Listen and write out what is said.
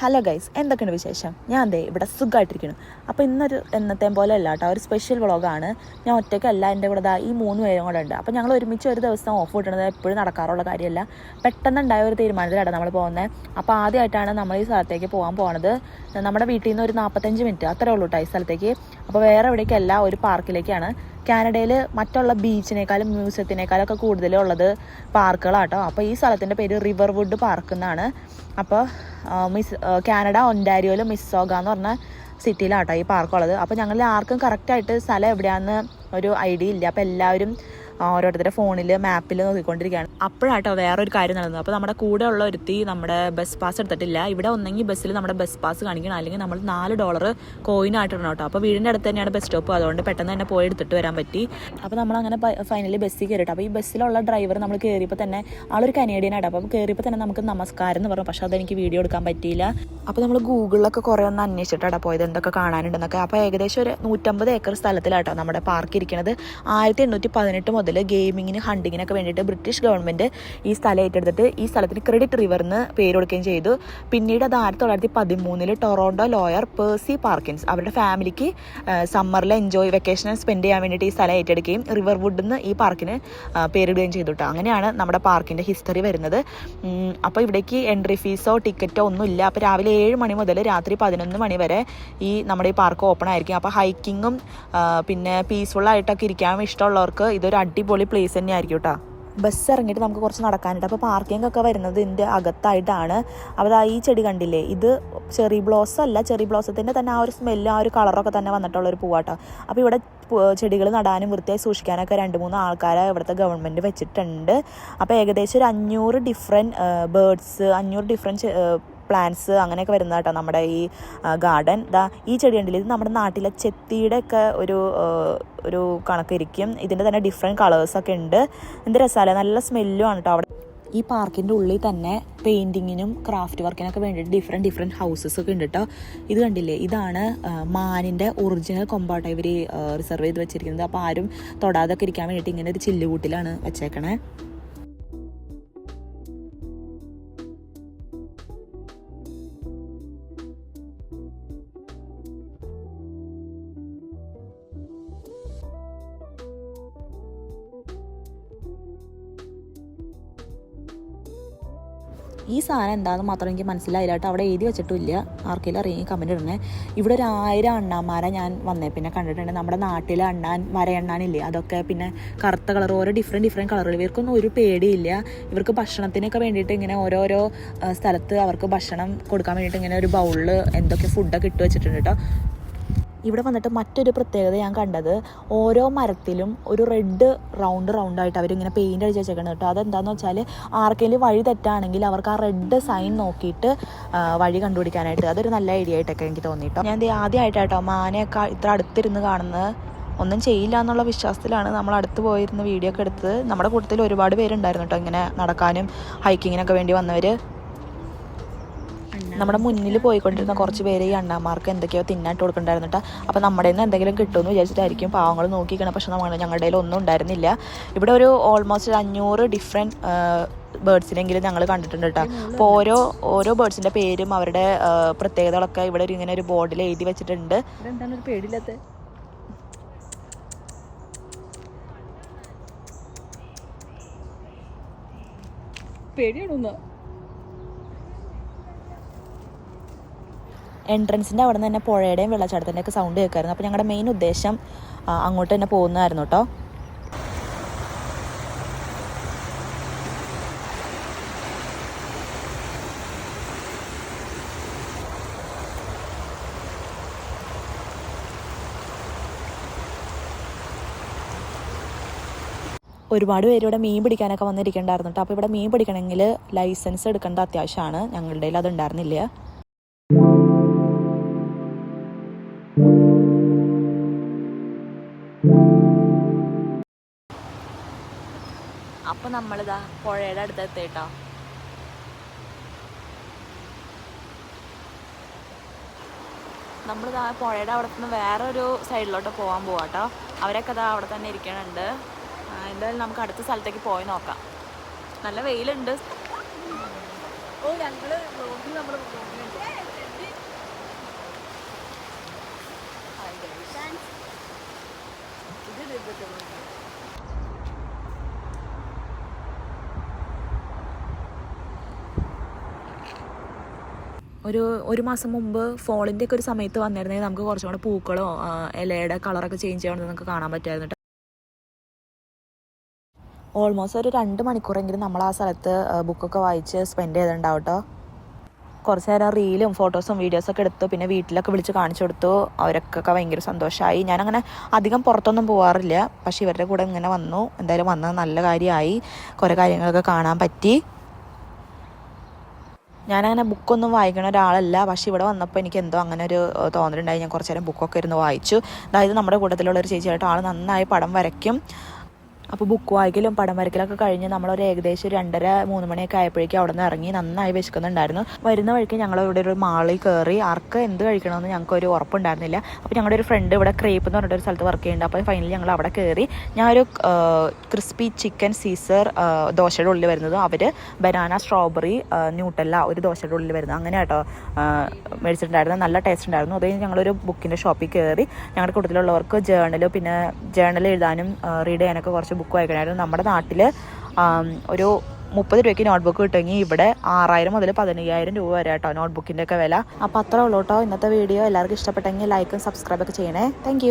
Hello guys എന്തൊക്കെയാണ് വിശേഷം? ഞാൻ ദേ ഇവിടെ സുഖമായിട്ടിരിക്കുന്നു അപ്പോൾ ഇന്നൊരു എന്നത്തെ പോലെ അല്ല കേട്ടോ. ഒരു സ്പെഷ്യൽ വ്ളോഗാണ് ഞാൻ ഒറ്റയ്ക്കല്ല. എന്റെ കൂടെ ഈ മൂന്ന് പേരും കൂടെ ഉണ്ട്. അപ്പോൾ ഞങ്ങൾ ഒരുമിച്ച് ഒരു ദിവസം ഓഫ് കിട്ടുന്നത് എപ്പോഴും നടക്കാറുള്ള കാര്യമല്ല. പെട്ടെന്നുണ്ടായ ഒരു തീരുമാനത്തിലാണ് നമ്മൾ പോകുന്നത് അപ്പോൾ ആദ്യമായിട്ടാണ് നമ്മൾ ഈ സ്ഥലത്തേക്ക് പോകാൻ പോകുന്നത് നമ്മുടെ വീട്ടിൽ നിന്ന് ഒരു നാൽപ്പത്തഞ്ച് മിനിറ്റ്. അത്രേ ഉള്ളൂ കേട്ടോ ഈ സ്ഥലത്തേക്ക്. അപ്പോൾ വേറെ എവിടേക്കല്ല ഒരു പാർക്കിലേക്കാണ് കാനഡയിൽ മറ്റുള്ള ബീച്ചിനേക്കാളും ഒക്കെ കൂടുതലുള്ളത് പാർക്കുകളാട്ടോ. അപ്പോൾ ഈ സ്ഥലത്തിന്റെ പേര് റിവർവുഡ് പാർക്ക് എന്നാണ്. അപ്പോൾ മിസ് കാനഡ ഒന്റാരിയോയിൽ മിസ്സോഗ എന്ന് പറഞ്ഞ സിറ്റിയിലാട്ടോ ഈ പാർക്കുള്ളത്. അപ്പോൾ ഞങ്ങളിൽ ആർക്കും കറക്റ്റായിട്ട് സ്ഥലം എവിടെയാണെന്ന് ഒരു ഐഡിയ ഇല്ല. അപ്പോൾ എല്ലാവരും ഓരോരുത്തരുടെ ഫോണിൽ മാപ്പിൽ നോക്കിക്കൊണ്ടിരിക്കുകയാണ്. അപ്പോഴാട്ടോ വേറൊരു കാര്യം നടന്നത്. അപ്പോൾ നമ്മുടെ കൂടെ ഉള്ള ഒരുത്തി നമ്മുടെ ബസ് പാസ് എടുത്തിട്ടില്ല. ഇവിടെ ഒന്നെങ്കിൽ ബസ്സിൽ നമ്മുടെ ബസ് പാസ് കാണിക്കണം. അല്ലെങ്കിൽ നമ്മൾ നാല് ഡോളർ കോയിനായിട്ട് ഇടണം കേട്ടോ. അപ്പോൾ വീടിന്റെ അടുത്ത് തന്നെയാണ് ബസ് സ്റ്റോപ്പ്. അതുകൊണ്ട് പെട്ടെന്ന് തന്നെ പോയി എടുത്തിട്ട് വരാൻ പറ്റി. അപ്പോൾ നമ്മൾ അങ്ങനെ ഫൈനലി ബസ്സിൽ കയറിയിട്ട് അപ്പോൾ ഈ ബസ്സിലുള്ള ഡ്രൈവർ നമ്മൾ കയറിയപ്പോൾ തന്നെ ആളൊരു കനേഡിയൻ ആയിട്ട് അപ്പോൾ കയറിയപ്പോൾ തന്നെ നമുക്ക് നമസ്കാരം എന്ന് പറഞ്ഞു. പക്ഷേ അതെനിക്ക് വീഡിയോ എടുക്കാൻ പറ്റിയില്ല. അപ്പോൾ നമ്മൾ ഗൂഗിളിലൊക്കെ കുറേ ഒന്ന് അന്വേഷിച്ചിട്ടാണ് പോയത്. എന്തൊക്കെ കാണാനുണ്ടെന്നൊക്കെ. അപ്പോൾ ഏകദേശം ഒരു നൂറ്റമ്പത് ഏക്കർ സ്ഥലത്തിലാട്ടോ നമ്മുടെ പാർക്ക് ഇരിക്കുന്നത് ആയിരത്തി എണ്ണൂറ്റി പതിനെട്ട് മുതൽ ഗെയിമിങ്ങിന് ഹണ്ടിങ്ങിനൊക്കെ വേണ്ടിയിട്ട് ബ്രിട്ടീഷ് ഗവൺമെന്റ് ഈ സ്ഥലം ഏറ്റെടുത്തിട്ട് ഈ സ്ഥലത്തിന് ക്രെഡിറ്റ് റിവർ എന്ന് പേര് കൊടുക്കുകയും ചെയ്തു. പിന്നീട് അത് ആയിരത്തി തൊള്ളായിരത്തി പതിമൂന്നിൽ ടൊറോണ്ടോ ലോയർ പേഴ്സി പാർക്കിൻസ് അവരുടെ ഫാമിലിക്ക് സമ്മറിൽ എൻജോയ് വെക്കേഷൻ സ്പെൻഡ് ചെയ്യാൻ വേണ്ടിയിട്ട് ഈ സ്ഥലം ഏറ്റെടുക്കുകയും റിവർ വുഡ് എന്ന് ഈ പാർക്കിന് പേരിടുകയും ചെയ്തു കേട്ടോ അങ്ങനെയാണ് നമ്മുടെ പാർക്കിന്റെ ഹിസ്റ്ററി വരുന്നത്. അപ്പോൾ ഇവിടേക്ക് എൻട്രി ഫീസോ ടിക്കറ്റോ ഒന്നുമില്ല അപ്പോൾ രാവിലെ ഏഴ് മണി മുതൽ രാത്രി പതിനൊന്ന് മണി വരെ ഈ നമ്മുടെ ഈ പാർക്ക് ഓപ്പൺ ആയിരിക്കും. അപ്പോൾ ഹൈക്കിങ്ങും പിന്നെ പീസ്ഫുള്ളായിട്ടൊക്കെ ഇരിക്കാൻ ഇഷ്ടമുള്ളവർക്ക് ഇതൊരു അടിപൊളി പ്ലേസ് തന്നെയായിരിക്കും കേട്ടോ ബസ് ഇറങ്ങിയിട്ട് നമുക്ക് കുറച്ച് നടക്കാനുണ്ട്. അപ്പോൾ പാർക്കിംഗ് ഒക്കെ വരുന്നത് ഇതിന്റെ അകത്തായിട്ടാണ്. അപ്പോൾ ഈ ചെടി കണ്ടില്ലേ? ഇത് ചെറി ബ്ലോസ് അല്ല ചെറി ബ്ലോസത്തിന്റെ തന്നെ ആ ഒരു സ്മെല്ല് ആ ഒരു കളറൊക്കെ തന്നെ വന്നിട്ടുള്ള ഒരു പൂവാട്ടോ അപ്പോൾ ഇവിടെ ചെടികൾ നടാനും വൃത്തിയായി സൂക്ഷിക്കാനൊക്കെ രണ്ട് മൂന്ന് ആൾക്കാരെ ഇവിടുത്തെ ഗവൺമെന്റ് വെച്ചിട്ടുണ്ട്. അപ്പോൾ ഏകദേശം ഒരു അഞ്ഞൂറ് ഡിഫറെന്റ് ബേർഡ്സ് അഞ്ഞൂറ് ഡിഫറെന്റ് പ്ലാന്റ്സ് അങ്ങനെയൊക്കെ വരുന്ന കേട്ടോ നമ്മുടെ ഈ ഗാർഡൻ ദാ ഈ ചെടി ഉണ്ടല്ലോ ഇത് നമ്മുടെ നാട്ടിലെ ചെത്തിയുടെ ഒക്കെ ഒരു ഒരു കണക്കിരിക്കും. ഇതിന്റെ തന്നെ ഡിഫറെന്റ് കളേഴ്സൊക്കെ ഉണ്ട്. എന്ത് രസമല്ലേ നല്ല സ്മെല്ലും ആണ് കേട്ടോ അവിടെ. ഈ പാർക്കിന്റെ ഉള്ളിൽ തന്നെ പെയിന്റിങ്ങിനും ക്രാഫ്റ്റ് വർക്കിനൊക്കെ വേണ്ടിയിട്ട് ഡിഫറെന്റ് ഡിഫറെന്റ് ഹൗസസ് ഒക്കെ ഉണ്ട് കേട്ടോ ഇത് കണ്ടില്ലേ? ഇതാണ് മാനിന്റെ ഒറിജിനൽ കൊമ്പാട്ട ഇവർ റിസർവ് ചെയ്ത് വെച്ചിരിക്കുന്നത്. അപ്പോൾ ആരും തൊടാതൊക്കെ ഇരിക്കാൻ വേണ്ടിയിട്ട് ഇങ്ങനെ ഒരു ചില്ലുകൂട്ടിലാണ് വെച്ചേക്കണേ. ഈ സാധനം എന്താണെന്ന് മാത്രം എനിക്ക് മനസ്സിലായില്ല കേട്ടോ. അവിടെ എഴുതി വെച്ചിട്ടില്ല ആർക്കെങ്കിലും അറിയാം കമന്റ് ഇടണേ. ഇവിടെ ഒരു ആയിരം അണ്ണാന്മാരെ ഞാൻ വന്നേ. പിന്നെ കണ്ടിട്ടുണ്ട് നമ്മുടെ നാട്ടിലെ അണ്ണാൻ വരയണ്ണാനില്ലേ അതൊക്കെ പിന്നെ കറുത്ത കളർ ഓരോ ഡിഫറെന്റ് ഡിഫറെന്റ് കളറുകൾ ഇവർക്കൊന്നും ഒരു പേടിയില്ല. ഇവർക്ക് ഭക്ഷണത്തിനൊക്കെ വേണ്ടിയിട്ട് ഇങ്ങനെ ഓരോരോ സ്ഥലത്ത് അവർക്ക് ഭക്ഷണം കൊടുക്കാൻ വേണ്ടിയിട്ട് ഇങ്ങനെ ഒരു ബൗളിൽ എന്തൊക്കെ ഫുഡൊക്കെ ഇട്ട് വെച്ചിട്ടുണ്ട് കേട്ടോ. ഇവിടെ വന്നിട്ട് മറ്റൊരു പ്രത്യേകത ഞാൻ കണ്ടത് ഓരോ മരത്തിലും ഒരു റെഡ് റൗണ്ട് റൗണ്ടായിട്ട് അവരിങ്ങനെ പെയിന്റ് അടിച്ച് വെച്ചേക്കണം കേട്ടോ. അതെന്താണെന്ന് വെച്ചാൽ ആർക്കെങ്കിലും വഴി തെറ്റാണെങ്കിൽ അവർക്ക് ആ റെഡ് സൈൻ നോക്കിയിട്ട് വഴി കണ്ടുപിടിക്കാനായിട്ട്. അതൊരു നല്ല ഐഡിയ ആയിട്ടൊക്കെ എനിക്ക് തോന്നിട്ടോ ഞാൻ ദേ ആദ്യമായിട്ടാട്ടോ മാനയൊക്കെ ഇത്ര അടുത്തിരുന്ന് കാണുന്നത്. ഒന്നും ചെയ്യില്ല എന്നുള്ള വിശ്വാസത്തിലാണ് നമ്മൾ അടുത്ത് പോയിരുന്ന വീഡിയോ ഒക്കെ എടുത്തത്. നമ്മുടെ കൂട്ടത്തിൽ ഒരുപാട് പേരുണ്ടായിരുന്നു കേട്ടോ ഇങ്ങനെ നടക്കാനും ഹൈക്കിങ്ങിനൊക്കെ വേണ്ടി വന്നവർ നമ്മുടെ മുന്നിൽ പോയിക്കൊണ്ടിരുന്ന കുറച്ച് പേര് ഈ അണ്ണാമാർക്ക് എന്തൊക്കെയോ തിന്നായിട്ട് കൊടുക്കണ്ടായിരുന്നു അപ്പോൾ നമ്മുടെ നിന്ന് എന്തെങ്കിലും കിട്ടുമെന്ന് വിചാരിച്ചിട്ടായിരിക്കും പാവങ്ങൾ നോക്കിക്കണം പക്ഷെ നമ്മൾ ഞങ്ങളുടെ കയ്യിൽ ഒന്നും ഉണ്ടായിരുന്നില്ല. ഇവിടെ ഒരു ഓൾമോസ്റ്റ് ഒരു അഞ്ഞൂറ് ഡിഫറെന്റ് ബേർഡ്സിനെങ്കിലും ഞങ്ങൾ കണ്ടിട്ടുണ്ട് കേട്ടോ അപ്പോൾ ഓരോ ഓരോ ബേർഡ്സിന്റെ പേരും അവരുടെ പ്രത്യേകതകളൊക്കെ ഇവിടെ ഒരു ഇങ്ങനെ ഒരു ബോർഡിൽ എഴുതി വെച്ചിട്ടുണ്ട്. പേടിയാണോ എൻട്രൻസിന്റെ അവിടെ നിന്ന് തന്നെ പുഴയുടെയും വെള്ളച്ചാട്ടത്തിന്റെ ഒക്കെ സൗണ്ട് കേൾക്കായിരുന്നു. അപ്പോൾ ഞങ്ങളുടെ മെയിൻ ഉദ്ദേശം അങ്ങോട്ട് തന്നെ പോകുന്നതായിരുന്നു കേട്ടോ ഒരുപാട് പേര് ഇവിടെ മീൻ പിടിക്കാനൊക്കെ വന്നിരിക്കണ്ടായിരുന്നു കേട്ടോ അപ്പോൾ ഇവിടെ മീൻ പിടിക്കണമെങ്കിൽ ലൈസൻസ് എടുക്കേണ്ട അത്യാവശ്യമാണ്. ഞങ്ങളുടെ അത് ഉണ്ടായിരുന്നില്ല. അപ്പോൾ നമ്മളിതാ പുഴയുടെ അടുത്ത് എത്തിട്ടോ നമ്മളിതാ പുഴയുടെ അവിടെ നിന്ന് വേറെ ഒരു സൈഡിലോട്ട് പോകാൻ പോവാട്ടോ അവരൊക്കെ അതാ അവിടെ തന്നെ ഇരിക്കണുണ്ട്. എന്തായാലും നമുക്ക് അടുത്ത സ്ഥലത്തേക്ക് പോയി നോക്കാം. നല്ല വെയിലുണ്ട്. ഓ ഞങ്ങൾ നമ്മൾ ഒരു ഒരു മാസം മുമ്പ് ഫോളിന്റെ ഒക്കെ ഒരു സമയത്ത് വന്നിരുന്നെങ്കിൽ നമുക്ക് കുറച്ചും കൂടെ പൂക്കളോ ഇലയുടെ കളറൊക്കെ ചേഞ്ച് ചെയ്യണമെന്ന് നമുക്ക് കാണാൻ പറ്റുമായിരുന്നു. ഓൾമോസ്റ്റ് ഒരു രണ്ട് മണിക്കൂറെങ്കിലും നമ്മൾ ആ സ്ഥലത്ത് ബുക്കൊക്കെ വായിച്ച് സ്പെൻഡ് ചെയ്തിട്ടുണ്ടാവും കേട്ടോ കുറച്ച് നേരം റീലും ഫോട്ടോസും വീഡിയോസൊക്കെ എടുത്തു പിന്നെ വീട്ടിലൊക്കെ വിളിച്ച് കാണിച്ചു കൊടുത്തു. അവരൊക്കെ ഭയങ്കര സന്തോഷമായി ഞാനങ്ങനെ അധികം പുറത്തൊന്നും പോകാറില്ല പക്ഷേ ഇവരുടെ കൂടെ ഇങ്ങനെ വന്നു. എന്തായാലും വന്നത് നല്ല കാര്യമായി. കുറേ കാര്യങ്ങളൊക്കെ കാണാൻ പറ്റി. ഞാനങ്ങനെ ബുക്കൊന്നും വായിക്കണ ഒരാളല്ല. പക്ഷെ ഇവിടെ വന്നപ്പോൾ എനിക്ക് എന്തോ അങ്ങനെ ഒരു തോന്നലുണ്ടായി. ഞാൻ കുറച്ച് നേരം ബുക്കൊക്കെ ഇരുന്ന് വായിച്ചു. അതായത് നമ്മുടെ കൂട്ടത്തിലുള്ള ഒരു ചേച്ചിയായിട്ട് ആൾ നന്നായി പടം വരയ്ക്കും. അപ്പോൾ ബുക്ക് വായിക്കലും പടം വരയ്ക്കലൊക്കെ കഴിഞ്ഞ് നമ്മളൊരു ഏകദേശം രണ്ടര മൂന്ന് മണിയൊക്കെ ആയപ്പോഴേക്കും അവിടെ നിന്ന് ഇറങ്ങി നന്നായി വിശക്കുന്നുണ്ടായിരുന്നു. വരുന്ന വഴിക്ക് ഞങ്ങൾ ഇവിടെ ഒരു മാളിൽ കയറി ആർക്ക് എന്ത് കഴിക്കണമെന്ന് ഞങ്ങൾക്ക് ഒരു ഉറപ്പുണ്ടായിരുന്നില്ല. അപ്പോൾ ഞങ്ങളുടെ ഒരു ഫ്രണ്ട് ഇവിടെ ക്രേപ്പ് എന്ന് പറഞ്ഞിട്ട് ഒരു സ്ഥലത്ത് വർക്ക് ചെയ്യുന്നുണ്ട്. അപ്പോൾ ഫൈനലി ഞങ്ങൾ അവിടെ കയറി ഞാനൊരു ക്രിസ്പി ചിക്കൻ സീസർ ദോശയുടെ ഉള്ളിൽ വരുന്നത്. അവർ ബനാന സ്ട്രോബെറി ന്യൂട്ടല്ല ഒരു ദോശയുടെ ഉള്ളിൽ വരുന്നത്. അങ്ങനെ കേട്ടോ മേടിച്ചിട്ടുണ്ടായിരുന്നു നല്ല ടേസ്റ്റ് ഉണ്ടായിരുന്നു. അത് കഴിഞ്ഞ് ഞങ്ങളൊരു ബുക്കിന്റെ ഷോപ്പിൽ കയറി ഞങ്ങളുടെ കൂട്ടത്തിലുള്ളവർക്ക് ജേണൽ പിന്നെ ജേണൽ എഴുതാനും റീഡ് ചെയ്യാനൊക്കെ കുറച്ച് ബുക്ക് വായിക്കണമായിരുന്നു. നമ്മുടെ നാട്ടിൽ ഒരു മുപ്പത് രൂപയ്ക്ക് നോട്ട്ബുക്ക് കിട്ടുമെങ്കിൽ ഇവിടെ ആറായിരം മുതൽ പതിനയ്യായിരം രൂപ വരെ കേട്ടോ നോട്ട്ബുക്കിന്റെ ഒക്കെ വില. അപ്പോൾ അത്രേ ഉള്ളൂ കേട്ടോ ഇന്നത്തെ വീഡിയോ എല്ലാവർക്കും ഇഷ്ടപ്പെട്ടെങ്കിൽ ലൈക്കും സബ്സ്ക്രൈബൊക്കെ ചെയ്യണേ. താങ്ക്